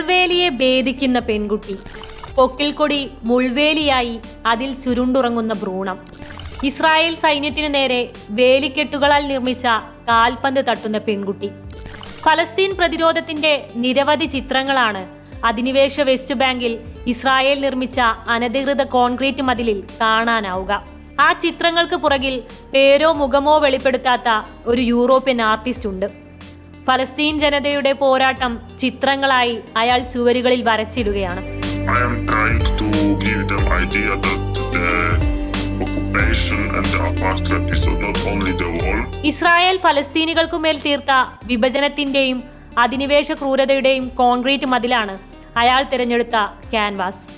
ഭേദിക്കുന്ന പെൺകുട്ടി. പൊക്കിൽക്കൊടി മുൾവേലിയായി അതിൽ ചുരുണ്ടുറങ്ങുന്ന ഭ്രൂണം. ഇസ്രായേൽ സൈന്യത്തിനു നേരെ വേലിക്കെട്ടുകളാൽ നിർമ്മിച്ച കാൽപന്ത് തട്ടുന്ന പെൺകുട്ടി. ഫലസ്തീൻ പ്രതിരോധത്തിന്റെ നിരവധി ചിത്രങ്ങളാണ് അധിനിവേശ വെസ്റ്റ് ബാങ്കിൽ ഇസ്രായേൽ നിർമ്മിച്ച അനധികൃത കോൺക്രീറ്റ് മതിലിൽ കാണാനാവുക. ആ ചിത്രങ്ങൾക്ക് പുറകിൽ പേരോ മുഖമോ വെളിപ്പെടുത്താത്ത ഒരു യൂറോപ്യൻ ആർട്ടിസ്റ്റ് ഉണ്ട്. ഫലസ്തീൻ ജനതയുടെ പോരാട്ടം ചിത്രങ്ങളായി അയാൾ ചുവരുകളിൽ വരച്ചിടുകയാണ്. ഇസ്രായേൽ ഫലസ്തീനികൾക്കുമേൽ തീർത്ത വിഭജനത്തിന്റെയും അധിനിവേശ ക്രൂരതയുടെയും കോൺക്രീറ്റ് മതിലാണ് അയാൾ തിരഞ്ഞെടുത്ത ക്യാൻവാസ്.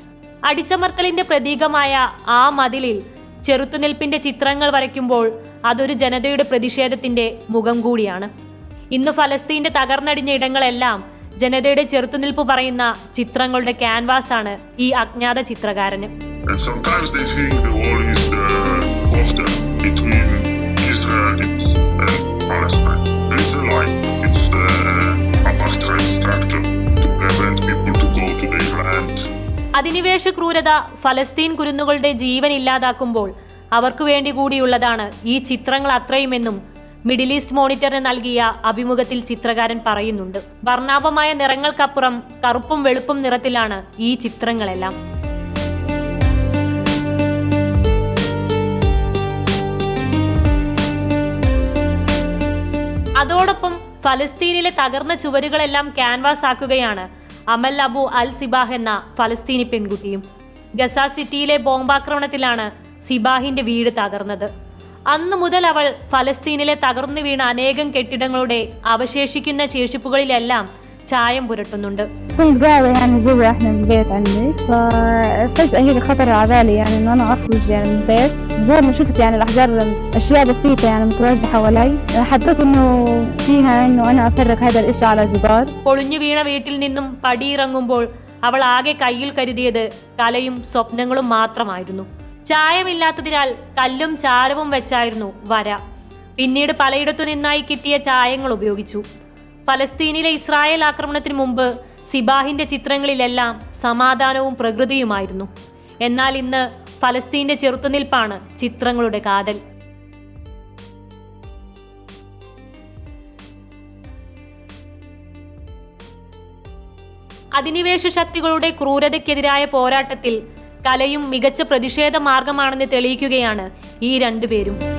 അടിച്ചമർത്തലിന്റെ പ്രതീകമായ ആ മതിലിൽ ചെറുത്തുനിൽപ്പിന്റെ ചിത്രങ്ങൾ വരയ്ക്കുമ്പോൾ അതൊരു ജനതയുടെ പ്രതിഷേധത്തിന്റെ മുഖം കൂടിയാണ്. ഇന്ന് ഫലസ്തീന്റെ തകർന്നടിഞ്ഞ ഇടങ്ങളെല്ലാം ജനതയുടെ ചെറുത്തുനിൽപ്പ് പറയുന്ന ചിത്രങ്ങളുടെ ക്യാൻവാസ് ആണ് ഈ അജ്ഞാത ചിത്രകാരന്. അധിനിവേശ ക്രൂരത ഫലസ്തീൻ കുരുന്നുകളുടെ ജീവൻ ഇല്ലാതാക്കുമ്പോൾ അവർക്ക് വേണ്ടി കൂടിയുള്ളതാണ് ഈ ചിത്രങ്ങൾ അത്രയുമെന്നും മിഡിൽ ഈസ്റ്റ് മോണിറ്ററിന് നൽകിയ അഭിമുഖത്തിൽ ചിത്രകാരൻ പറയുന്നുണ്ട് വർണാഭമായ നിറങ്ങൾക്കപ്പുറം കറുപ്പും വെളുപ്പും നിറത്തിലാണ് ഈ ചിത്രങ്ങളെല്ലാം. അതോടൊപ്പം ഫലസ്തീനിലെ തകർന്ന ചുവരുകളെല്ലാം ക്യാൻവാസ് ആക്കുകയാണ് അമൽ അബു അൽ സിബാഹ് എന്ന ഫലസ്തീനി പെൺകുട്ടിയും. ഗസ സിറ്റിയിലെ ബോംബാക്രമണത്തിലാണ് സിബാഹിന്റെ വീട് തകർന്നത്. അന്നു മുതൽ അവൾ ഫലസ്തീനിലെ തകർന്നു വീണ അനേകം കെട്ടിടങ്ങളുടെ അവശേഷിക്കുന്ന ശേഷിപ്പുകളിലെല്ലാം ചായം പുരട്ടുന്നുണ്ട് كنت قاعدة يعني جوا احنا من البيت عندي ففجأة هيك خطر على بالي يعني انه انا اخرج يعني من البيت زي ما شفت يعني الاحجار اشياء بسيطة يعني متوزعة حوالي حبيت انه فيها انه انا افرق هذا الاشي على جدار പൊളിഞ്ഞു വീണ വീട്ടിൽ നിന്നും പടിയിറങ്ങുമ്പോൾ അവൾ ആകെ കയ്യിൽ കരുതിയത് കലയും സ്വപ്നങ്ങളും മാത്രമായിരുന്നു ചായമില്ലാത്തതിനാൽ കല്ലും ചാരവും വെച്ചായിരുന്നു വര. പിന്നീട് പലയിടത്തു നിന്നായി കിട്ടിയ ചായങ്ങൾ ഉപയോഗിച്ചു. ഫലസ്തീനിലെ ഇസ്രായേൽ ആക്രമണത്തിന് മുമ്പ് സിബാഹിന്റെ ചിത്രങ്ങളിലെല്ലാം സമാധാനവും പ്രകൃതിയുമായിരുന്നു. എന്നാൽ ഇന്ന് ഫലസ്തീന്റെ ചെറുത്തുനിൽപ്പാണ് ചിത്രങ്ങളുടെ കാതൽ. അധിനിവേശ ശക്തികളുടെ ക്രൂരതയ്ക്കെതിരായ പോരാട്ടത്തിൽ കലയും മികച്ച പ്രതിഷേധ മാർഗമാണെന്ന് തെളിയിക്കുകയാണ് ഈ രണ്ടുപേരും.